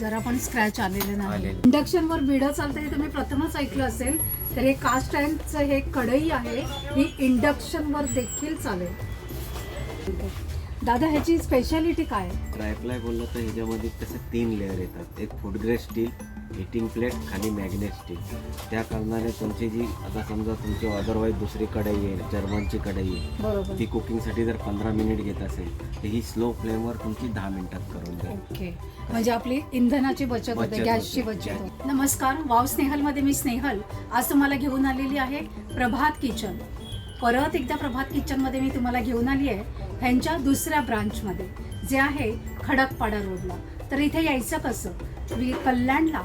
जरा पण स्क्रॅच आलेलं नाही. इंडक्शन वर बिडं चालतं हे तुम्ही प्रथमच ऐकलं असेल तर हे कास्ट आयर्नचं हे कढई आहे ही इंडक्शन वर देखील चालेल दादा ह्याची स्पेशालिटी काय आहे? ट्रायप्लाय बोललं तर ह्याच्यामध्ये तसे तीन लेअर येतात एक food grade steel heating plate खाली मॅग्नेट स्टील त्या कारणाने तुमची जी आता समजा तुमची अदरवाईज दुसरी कढई आहे जर्मनची कढई आहे बरोबर. ती कुकिंगसाठी जर पंधरा मिनिट घेत असेल तर ही स्लो फ्लेमवर तुमची दहा मिनिटात करून ओके. म्हणजे आपली इंधनाची बचत होते गॅसची. बचत नमस्कार वाव स्नेहलमध्ये मी स्नेहल. आज तुम्हाला घेऊन आलेली आहे प्रभात किचन. परत एकदा प्रभात किचनमध्ये मी तुम्हाला घेऊन आली आहे ह्यांच्या दुसऱ्या ब्रांचमध्ये जे आहे खडकपाडा रोडला तर इथे यायचं कसं? कल्याणला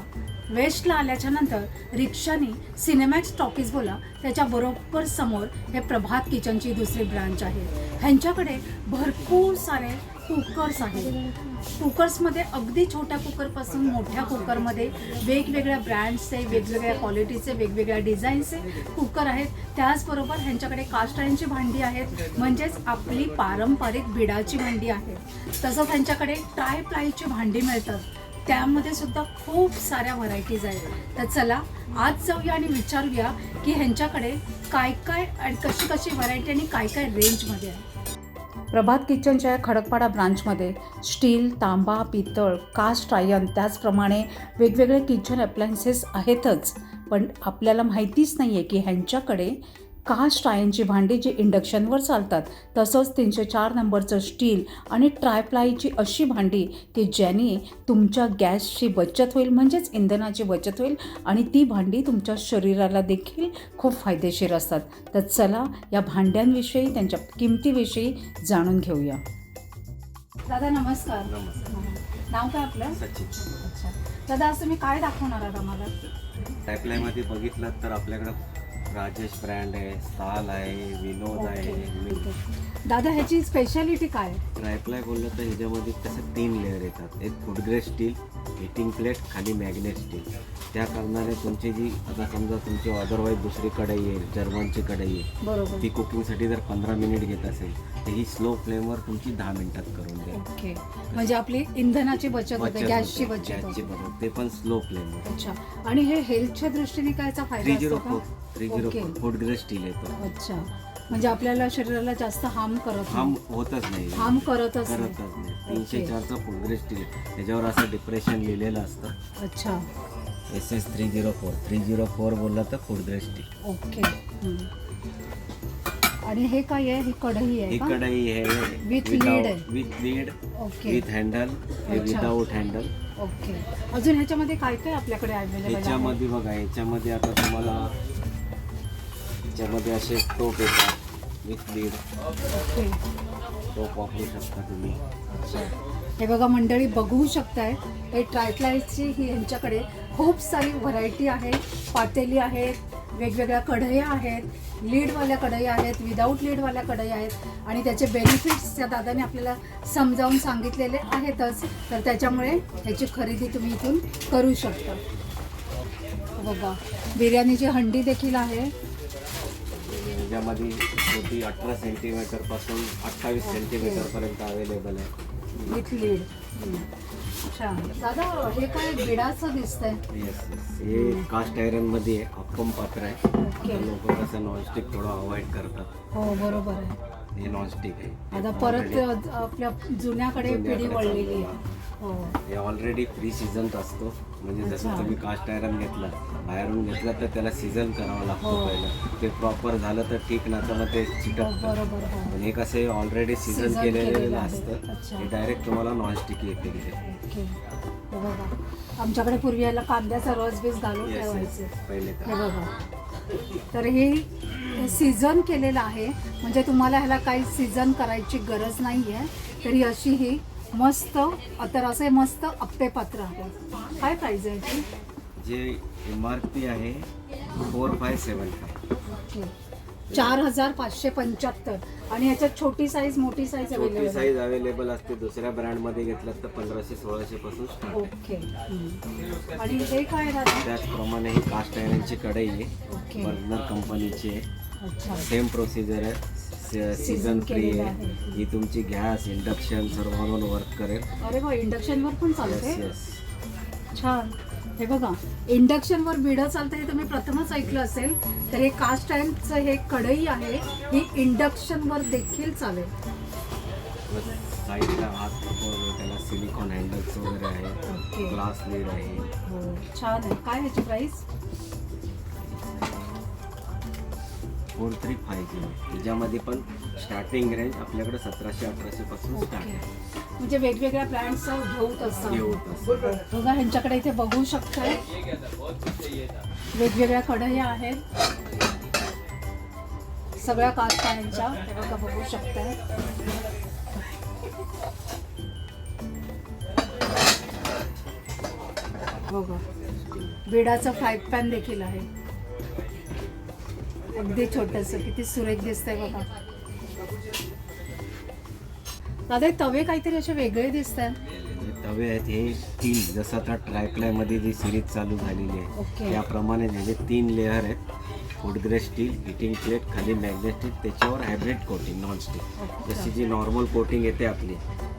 वेस्टला आल्याच्यानंतर रिक्षाने सिनेमॅक्स टॉकीज बोला त्याच्या बरोबर समोर हे प्रभात किचनची दुसरी ब्रांच आहे. ह्यांच्याकडे भरपूर सारे कुकर्स आहेत. कुकर्समध्ये अगदी छोट्या कुकरपासून मोठ्या कुकरमध्ये वेगवेगळ्या ब्रँड्सचे वेगवेगळ्या क्वालिटीचे वेगवेगळ्या डिझाईनचे कुकर आहेत. त्याचबरोबर ह्यांच्याकडे कास्ट भांडी आहेत. म्हणजेच आपली पारंपरिक बिडाची भांडी आहेत. तसंच ह्यांच्याकडे ट्राय प्लायची भांडी मिळतात. त्यामध्ये सुद्धा खूप साऱ्या व्हरायटीज आहेत. तर चला आज जाऊया आणि विचारूया की ह्यांच्याकडे काय काय आणि कशी कशी व्हरायटी आणि काय काय रेंजमध्ये आहे. प्रभात किचनच्या खडकपाडा ब्रांचमध्ये स्टील तांबा पितळ कास्ट आयन त्याचप्रमाणे वेगवेगळे किचन अप्लायन्सेस आहेतच. पण आपल्याला माहितीच नाही आहे की ह्यांच्याकडे कास्ट आयर्नची भांडी जी इंडक्शनवर चालतात तसंच तीनशे चार नंबरचं स्टील आणि ट्रायप्लायची अशी भांडी की ज्याने तुमच्या गॅसची बचत होईल म्हणजेच इंधनाची बचत होईल आणि ती भांडी तुमच्या शरीराला देखील खूप फायदेशीर असतात. तर चला या भांड्यांविषयी त्यांच्या किमतीविषयी जाणून घेऊया. दादा नमस्कार. नाव काय आपलं? दादा आज तुम्ही काय दाखवणार आहात आम्हाला? ट्रायप्लायमध्ये बघितलं तर आपल्याकडं राजेश ब्रँड आहे साल आहे विनोद आहे. दादा ह्याची स्पेशालिटी काय आहे? ट्रायप्लाय बोललं तर ह्याच्यामध्ये तसे तीन लेअर येतात. एक food grade steel heating plate खाली मॅग्नेट स्टील त्या कारणाने तुमची जी आता समजा तुमची अदरवाईज दुसरी कढई आहे जर्मनची कढई आहे ती कुकिंगसाठी जर पंधरा मिनिट घेत असेल तर ही स्लो फ्लेमवर तुमची दहा मिनिटात करून द्या. म्हणजे आपली इंधनाची बचत होते गॅसची बचत गॅसची बचत. ते पण स्लो फ्लेमवर अच्छा. आणि हे हेल्थच्या दृष्टीने कायचा थ्री फायदा zero four three zero. Four food grade steel येतो. अच्छा. म्हणजे आपल्याला शरीराला जास्त हार्म करत हार्म होतच नाही. हार्म करतच करतच नाही तीनशे. चारचं फूड ग्रेड स्टील त्याच्यावर असं डिप्रेशन लिहिलेलं असतं. अच्छा. S S three zero four three zero four बोललं तर फूड ग्रेड स्टील ओके. हम्म. आणि हे काय आहे? ही कढई आहे ही का? कढई हे With lid आहे. With lid okay with handle हे अच्छा. Without handle okay. अजून ह्याच्यामध्ये काय काय आपल्याकडे अवेलेबल आहे? ह्याच्यामध्ये बघा ह्याच्यामध्ये आता तुम्हाला ह्याच्यामध्ये असे टोप येतात. With lid okay. टोप वापरू शकता तुम्ही. अच्छा. हे बघा मंडळी बघू शकताय हे ट्रायक्लायची ही यांच्याकडे खूप सारी व्हरायटी आहे. पातेली आहेत वेगवेगळ्या कढया आहेत लीडवाल्या कढया आहेत विदाऊट लीडवाल्या कढया आहेत. आणि त्याचे बेनिफिट्स त्या दादाने आपल्याला समजावून सांगितलेले आहेतच. तर त्याच्यामुळे ह्याची खरेदी तुम्ही इथून करू शकता. बघा बिर्याणीची हंडी देखील आहे. छोटी अठरा सेंटीमीटरपासून अठ्ठावीस सेंटीमीटर पर्यंत अवेलेबल आहे. विथ लीड अच्छा. दादा हे काय बिडाचं दिसतंय? येस येस हे कास्ट आयरनमध्ये अप्पम पात्र आहे. ओके. लोक कसं नॉनस्टिक थोडं अवॉइड करतात. हो बरोबर आहे. हे नॉनस्टिक आहे. आता परत आपल्या जुन्याकडे पिढी वळलेली आहे. हो. हे ऑलरेडी फ्री सीझन असतो. म्हणजे जसं. तुम्ही कास्ट आयरन घेतलं बाहेरून घेतलं तर त्याला सीझन करावं लागतं हो. पहिलं. ते प्रॉपर झालं तर ठीक ना तर मग ते हो, चिटकतं बरोबर हो. पण हे कसं ऑलरेडी सीझन केलेलं. असतं. हे डायरेक्ट तुम्हाला नॉनस्टिक येते हे बघा. आमच्याकडे पूर्वी याला कांद्याचा रस बीस घालून ठेवायचे. पहिले हे बघा. तर हे सीझन केलेलं आहे. म्हणजे तुम्हाला ह्याला काही सीझन करायची गरज नाही आहे तरी अशी ही मस्त तर असे मस्त अप्पे पात्र आहे काय प्राईज आहे याची? जे एम आर पी आहे four five seven five okay चार हजार पाचशे पंच्याहत्तर. आणि याच्यात छोटी साईज मोठी साईज छोटी अवेलेबल साईज अवेलेबल असते. दुसऱ्या ब्रँडमध्ये घेतलं तर पंधराशे सोळाशे पासून स्टार्ट ओके हम्म. आणि हे काय दादा त्याचप्रमाणे ही कास्ट आयरनची कढई आहे. ओके बर्नर कंपनीची आहे अच्छा. सेम प्रोसिजर आहे. सीझन फ्री केलेलं आहे. ही तुमची गॅस इंडक्शन सर्वांवर वर्क करेल. अरे वा इंडक्शनवर पण चालते छान. हे बघा इंडक्शनवर बिडं चालतं हे तुम्ही प्रथमच ऐकलं असेल तर हे कास्ट अँडचं हे कढई आहे ही इंडक्शनवर देखील चालेल. साईडला हात वगैरे त्याला सिलिकॉन हँडल्स वगैरे आहे. ग्लास लीड आहे. हो छान आहे. काय ह्याची price four three five zero त्याच्यामध्ये पण स्टार्टिंग रेंज आपल्याकडे सतराशे अठराशे पासून स्टार्ट ओके आहे. म्हणजे वेगवेगळ्या ब्रँडचा घेऊत असतात. असं. बघा ह्यांच्याकडे इथे बघू शकताय. वेगवेगळ्या कढया आहेत. सगळ्या कास्ट ह्यांच्या हे बघा बघू शकताय. बघा. बिडाचं फ्राय पॅन देखील आहे. अगदी छोटस किती सुरेख दिसतंय बघा. दादा हे तवे काहीतरी असे वेगळे दिसत हे तवे आहेत हे स्टील जसं आता ट्रायप्लायमध्ये जी सिरीज चालू झालेली आहे त्याप्रमाणे ह्याचे तीन लेअर आहेत. Food grade steel heating plate खाली मॅग्नेट स्टील त्याच्यावर हायब्रिड कोटिंग नॉन स्टिक जशी जी नॉर्मल कोटिंग येते आपली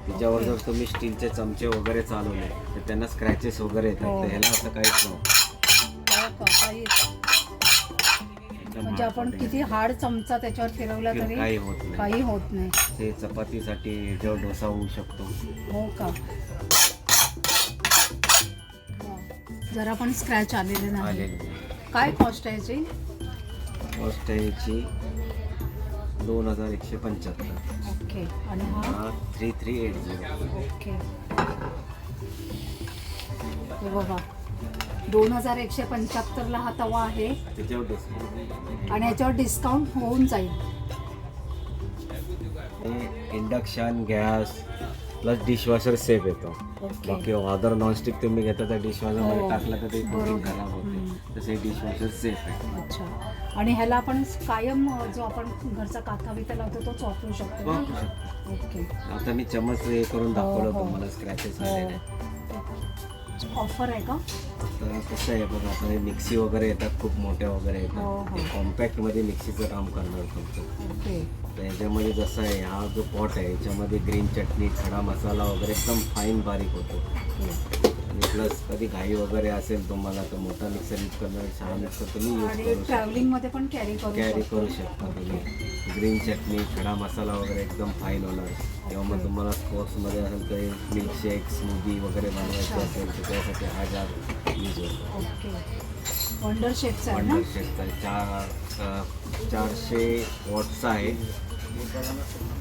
त्याच्यावर जर तुम्ही स्टीलचे चमचे वगैरे चालवले तर त्यांना स्क्रॅचेस वगैरे येतात. हो. तर ह्याला असं काहीच नाही. एकदम म्हणजे आपण किती हार्ड चमचा त्याच्यावर फिरवला. तरी काही होत नाही. काही होत नाही. ते चपातीसाठी ह्याच्यावर डोसा होऊ शकतो. हो का. जरा पण स्क्रॅच आलेले नाही. आलेली नाही. काय कॉस्ट आहे याची? कॉस्ट आहे याची दोन हजार एकशे पंच्याहत्तर. ओके. आणि हा? हा three three eight zero okay. हे बघा दोन हजार एकशे पंच्याहत्तरला हा तवा आहे. आणि याच्यावर डिस्काउंट होऊन जाईल. हे induction gas plus dishwasher safe येतो. ओके बाकी अदर नॉनस्टिक तुम्ही घेता तर डिशवॉशर हो. मध्ये टाकलं तर ते बरोबर. कुकिंग खराब. होते. तसे डिशवॉशर सेफ आहे. अच्छा. आणि ह्याला आपण कायम अ, जो आपण घरचा काथा बिथा लावतो तोच वापरू शकतो ना? वापरू शकतो. ओके आता मी चमच हे करून दाखवलं हो, हो. तुम्हाला स्क्रॅचेस आले नाही ऑफर आहे का? तर कसं आहे बघा आता हे मिक्सी वगैरे येतात खूप मोठ्या वगैरे हो, येतात. हो. ते कॉम्पॅक्टमध्ये मिक्सीचं काम करणार तुमचं. तर याच्यामध्ये जसं आहे हा जो पॉट आहे याच्यामध्ये ग्रीन चटणी खडा मसाला वगैरे एकदम फाईन बारीक होतो. आणि प्लस कधी घाई वगैरे असेल तुम्हाला तर मोठा मिक्सर यूज करणार छान मिक्सर तुम्ही यूज आणि करू शकता. ट्रॅव्हलिंगमध्ये पण कॅरी करू कॅरी शकतो. करू शकता तुम्ही. ग्रीन चटणी खडा मसाला वगैरे एकदम फाईन होणार. किंवा मग तुम्हाला स्पोर्ट्समध्ये असेल काही मिल्कशेक स्मूदी वगैरे बनवायची. असेल तर त्यासाठी हा जार यूज होतो. ओके वंडर शेपचा आहे ना? वंडर शेकचा. चार अ, चारशे वॉटचा आहे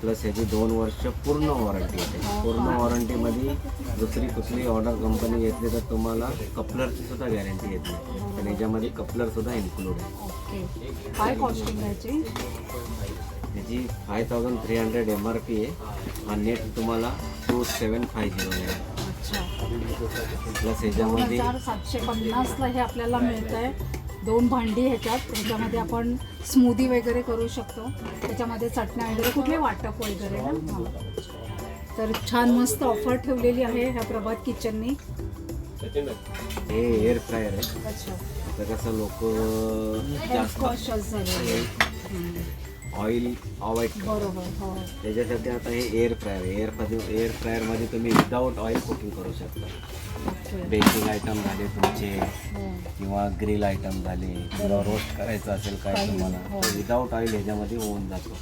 प्लस ह्याची दोन वर्ष पूर्ण वॉरंटी हो आहे पूर्ण वॉरंटीमध्ये दुसरी कुठली ऑर्डर कंपनी घेतली तर तुम्हाला कपलरची सुद्धा गॅरंटी येत नाही. पण याच्यामध्ये कपलर सुद्धा इन्क्लूड आहे. काय कॉस्टिंग त्याची five thousand three hundred M R P आहे हा नेट तुम्हाला टू सेवन फाय झिरो मिळेल. प्लस ह्याच्यामध्ये सातशे पन्नासला हे आपल्याला मिळत आहे दोन भांडी ह्याच्यात ह्याच्यामध्ये आपण स्मूदी वगैरे करू शकतो. त्याच्यामध्ये चटण्या वगैरे कुठले वाटप वगैरे ना. तर छान मस्त ऑफर ठेवलेली आहे ह्या प्रभात किचननी हे एअर फ्रायर आहे. अच्छा. कसं लोक जास्त झालेले. ऑइल अवॉइड बरोबर हो. त्याच्यासाठी आता हे एअर फ्रायर एअर एअर फ्रायरमध्ये तुम्ही विदाऊट ऑइल कुकिंग करू शकता? बेकिंग आयटम झाले तुमचे हो. किंवा ग्रिल आयटम झाले किंवा रोस्ट करायचं असेल काय हो. तुम्हाला विदाऊट ऑइल ह्याच्यामध्ये होऊन जातो.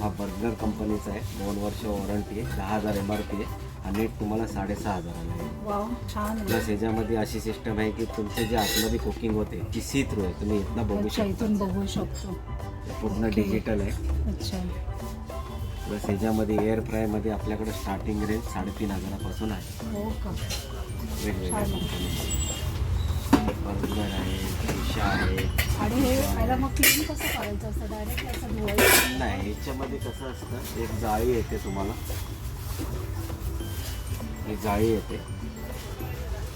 हा बर्गर कंपनीचा आहे दोन वर्ष वॉरंटी आहे दहा हजार एम आर पी आहे. हा नेट तुम्हाला साडेसहा हजाराला वाव छान आहे. प्लस ह्याच्यामध्ये अशी सिस्टम आहे की तुमचे जे आतमध्ये कुकिंग होते ती सी थ्रू आहे. तुम्ही इथनं बघू अच्छा शकता. इथून बघू शकतो. पूर्ण. डिजिटल आहे. अच्छा. प्लस ह्याच्यामध्ये एअर फ्रायमध्ये आपल्याकडे स्टार्टिंग रेंज साडेतीन हजारापासून आहे. हो का? वेगवेगळ्या छान. कंपनी बर्गर आहे फिशा आहे. आणि हे याला मग क्लीन कसं करायचं असतं? डायरेक्ट असं धुवायचं? नाही ह्याच्यामध्ये कसं असतं? एक जाळी येते तुम्हाला. ही जाळी येते.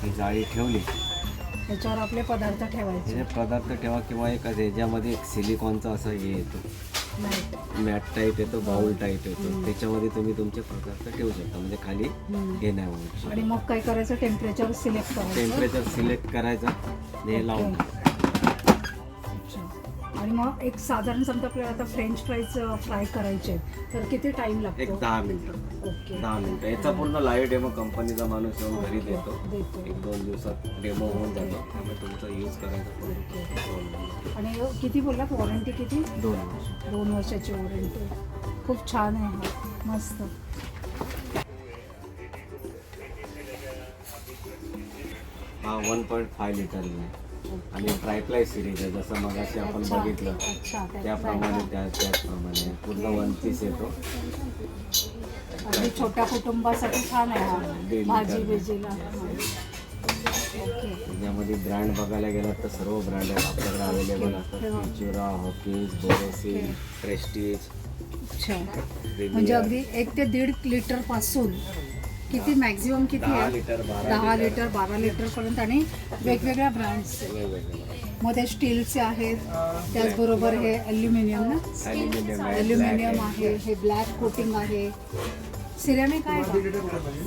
ही जाळी ठेवली. त्याच्यावर आपले पदार्थ ठेवायचे. पदार्थ ठेवा किंवा एक ह्याच्यामध्ये एक सिलिकॉनचा असं हे येतो. मॅट. टाईप येतो बाउल टाईप येतो. त्याच्यामध्ये तुम्ही तुमचे पदार्थ ठेवू शकता. म्हणजे खाली. हे नाही होऊ आणि मग काय करायचं? टेम्परेचर सिलेक्ट करायचं. टेम्परेचर सिलेक्ट करायचं. हे लावून. आणि मग एक साधारण समजा आपल्याला आता फ्रेंच फ्राईज फ्राय करायचे आहेत, तर किती टाइम लागतो? एक दहा मिनिटं. ओके. दहा मिनिटं. याचा पूर्ण लाईव्ह डेमो कंपनीचा माणूस येऊन घरी देतो. देतो. एक दोन दिवसात डेमो होऊन जातो. त्यामुळे तुमचा यूज करायचा आणि किती बोललात? वॉरंटी किती? दोन दोन वर्षाची वॉरंटी खूप छान आहे हा. मस्त. हा वन पॉईंट फाय लिटर आहे. आणि ट्रायप्लाय सिरीज आहे जसं मगाशी आपण अच्छा, बघितलं त्याप्रमाणे त्या त्याचप्रमाणे पूर्ण वन पीस येतो. अगदी छोट्या कुटुंबासाठी छान आहे भाजी. बिजीला. त्याच्यामध्ये ब्रँड बघायला गेलात तर सर्व ब्रँड आहेत. आपल्याकडे अवेलेबल असतात फिचुरा हॉकीज बोरोसिल प्रेस्टीज म्हणजे अगदी एक ते दीड लिटरपासून किती मॅक्झिमम किती दहा आहे दहा लिटर बारा लिटर पर्यंत आणि वेगवेगळ्या ब्रँड्स मग ते स्टीलचे आहेत. त्याचबरोबर हे अल्युमिनियम ना? ॲल्युमिनियम आहे अल्युमिनियम आहे हे ब्लॅक कोटिंग आहे. सिरेमिक आहे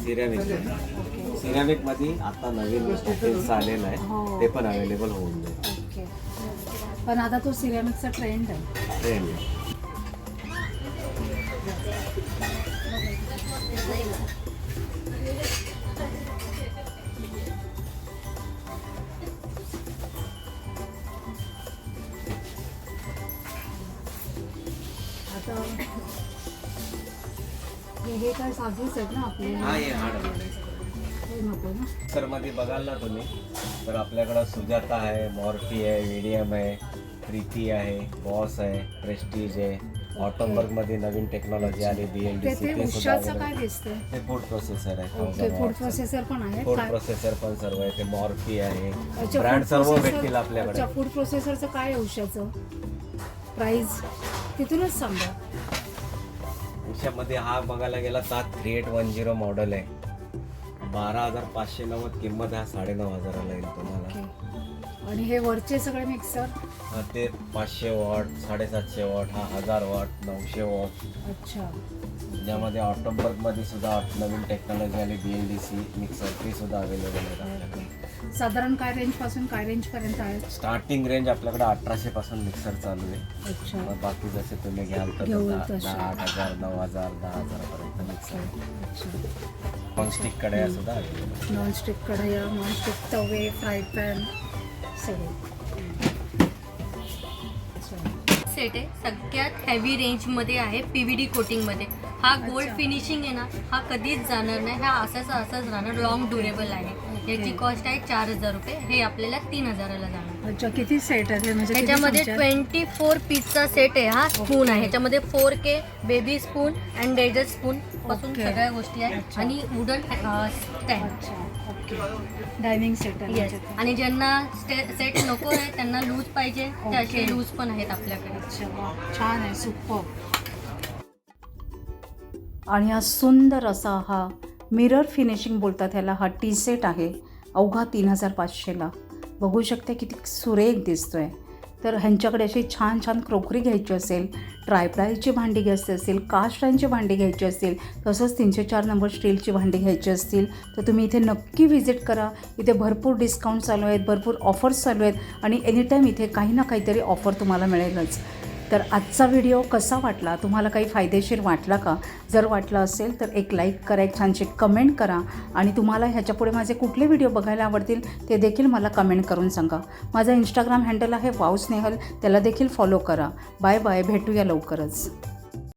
सिरॅमिक सिरॅमिकमध्ये आता नवीन आलेलं हो. आहे ते पण अवेलेबल होऊन जाईल. ओके पण आता तो सिरेमिकचा ट्रेंड आहे. ट्रेंड आता हे हे काय साधूच आहेत ना आपले? हा हे हार्ड हे नको ना. सरमध्ये बघाल ना तुम्ही. तर आपल्याकडं सुजाता आहे मॉर्टी आहे मीडियम आहे प्रीती आहे बॉस आहे प्रेस्टीज आहे. ऑटोबर्गमध्ये नवीन टेक्नॉलॉजी आली बी एल डी ते सी ते ते सुद्धा उषाचं काय available. दिसतंय? ते फूड प्रोसेसर आहे फूड प्रोसेसर पण आहे. फूड काय? प्रोसेसर पण सर्व आहे ते मॉर्फी आहे. अच्छा, ब्रँड food सर्व processor- भेटतील आपल्याकडे. अच्छा फूड प्रोसेसरचं काय उषाचं प्राईस तिथूनच सांगा. उशामध्ये हा बघायला गेला सात three eight one zero model आहे. बारा हजार पाचशे नव्वद किंमत हा साडेनऊ हजाराला येईल तुम्हाला. आणि हे वरचे सगळे मिक्सर हा ते पाचशे वॉट साडेसातशे वॉट हा हजार वॉट नऊशे वॉट. अच्छा. ज्यामध्ये ऑटोबर्गमध्ये सुद्धा नवीन टेक्नॉलॉजी आली B L D C mixer ते सुद्धा अवेलेबल आहेत आपल्याकडे. साधारण काय रेंजपासून काय रेंज पर्यंत आहे? स्टार्टिंग रेंज आपल्याकडे अठराशे पासून मिक्सर चालू आहे. अच्छा. मग बाकी जसे तुम्ही घ्याल तर घेऊ दहा तसे. दहा आठ हजार नऊ हजार दहा हजारापर्यंत मिक्सर अच्छा. नॉनस्टिक कढया सुद्धा available. नॉनस्टिक कढया नॉनस्टिक तवे फ्राय पॅन सगळे. सेट आहे. सगळ्यात हेवी रेंजमध्ये आहे पी व्ही डी कोटिंगमध्ये हा गोल्ड अच्छा. फिनिशिंग आहे ना हा कधीच जाणार नाही. हा असाच असाच राहणार. लॉंग ड्युरेबल आहे. याची कॉस्ट आहे चार हजार रुपये हे आपल्याला तीन हजाराला जाणार. अच्छा किती सेट आहे? म्हणजे किती ह्याच्यामध्ये चमचे आहेत? ट्वेंटी फोर पीसचा सेट आहे हा स्पून आहे. ह्याच्यामध्ये four K baby spoon and dessert spoon पासून Okay. सगळ्या गोष्टी आहेत. अच्छा. आणि वुडन स्टँड अच्छा ओके डायनिंग सेट आहे येस म्हणजे. आणि ज्यांना सेट नको आहे त्यांना लूज पाहिजे. ते असे. लूज पण आहेत आपल्याकडे. अच्छा वा छान आहे सुपर आणि हा सुंदर असा हा मिरर फिनिशिंग बोलतात ह्याला हा टी सेट आहे अवघा तीन हजार पाचशेला. बघू शकते किती सुरेख दिसतो आहे तर ह्यांच्याकडे अशी छान छान क्रोकरी घ्यायची असेल ट्रायप्लायची भांडी घ्यायची असेल कास्टाईनची भांडी घ्यायची असेल तसंच तीनशे चार नंबर स्टीलची भांडी घ्यायची असतील तर तुम्ही इथे नक्की व्हिजिट करा. इथे भरपूर डिस्काउंट चालू आहेत भरपूर ऑफर्स चालू आहेत आणि एनीटाईम इथे काही ना काहीतरी ऑफर तुम्हाला मिळेलच. तर आजचा व्हिडिओ कसा वाटला? तुम्हाला काही फायदेशीर वाटला का? जर वाटला असेल तर एक लाईक करा एक छानशी कमेंट करा आणि तुम्हाला ह्याच्यापुढे माझे कुठले व्हिडिओ बघायला आवडतील ते देखील मला कमेंट करून सांगा. माझा इंस्टाग्राम हँडल आहे वाव स्नेहल त्याला देखील फॉलो करा. बाय बाय भेटूया लवकरच.